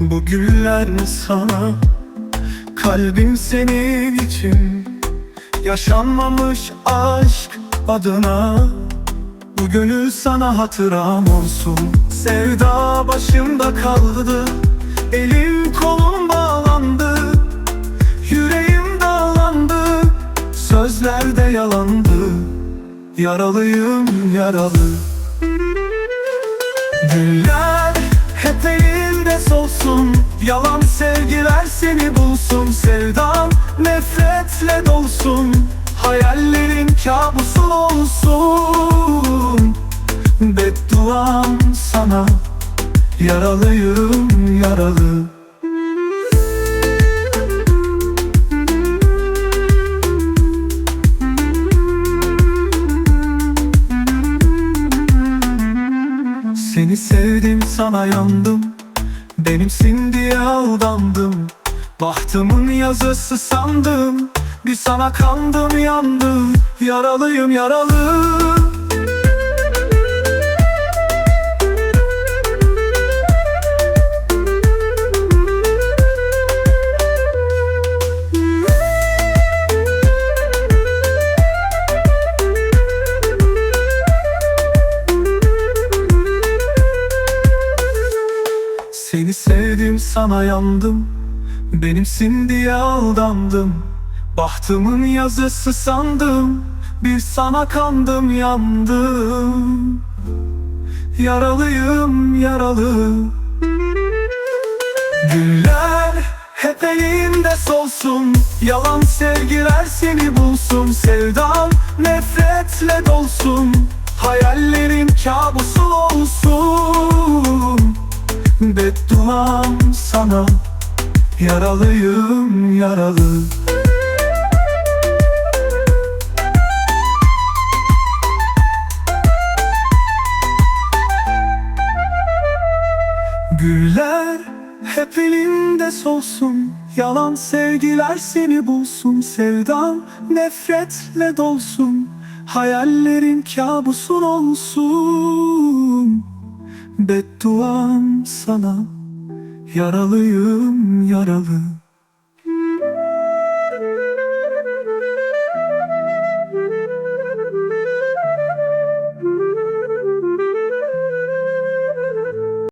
derler sana? Kalbim senin için. Yaşanmamış aşk adına. Bu gönül sana hatıram olsun. Sevda başımda kaldı. Elim kolum bağlandı. Yüreğim dağlandı. Sözlerde yalandı. Yaralıyım yaralı. Güller hep elinde solsun Yalan sevgiler seni bulsun. Sevdan nefretle dolsun. Hayallerin kabusun olsun. Bedduam sana. Yaralıyım yaralı. Seni sevdim sana yandım Benimsin diye aldandım. Bahtımın yazısı sandım. Bir sana kandım yandım. Yaralıyım yaralı sevdim sana yandım. Benimsin diye aldandım. Bahtımın yazısı sandım. Bir sana kandım yandım. Yaralıyım yaralı. Güller hep elinde solsun. Yalan sevgiler seni bulsun. Sevdan nefretle dolsun. Hayallerin kabusun Bedduam sana Yaralıyım yaralı. Güller hep elinde solsun Yalan sevgiler seni bulsun. Sevdan nefretle dolsun Hayallerin kabusun olsun. Bedduam sana Yaralıyım yaralı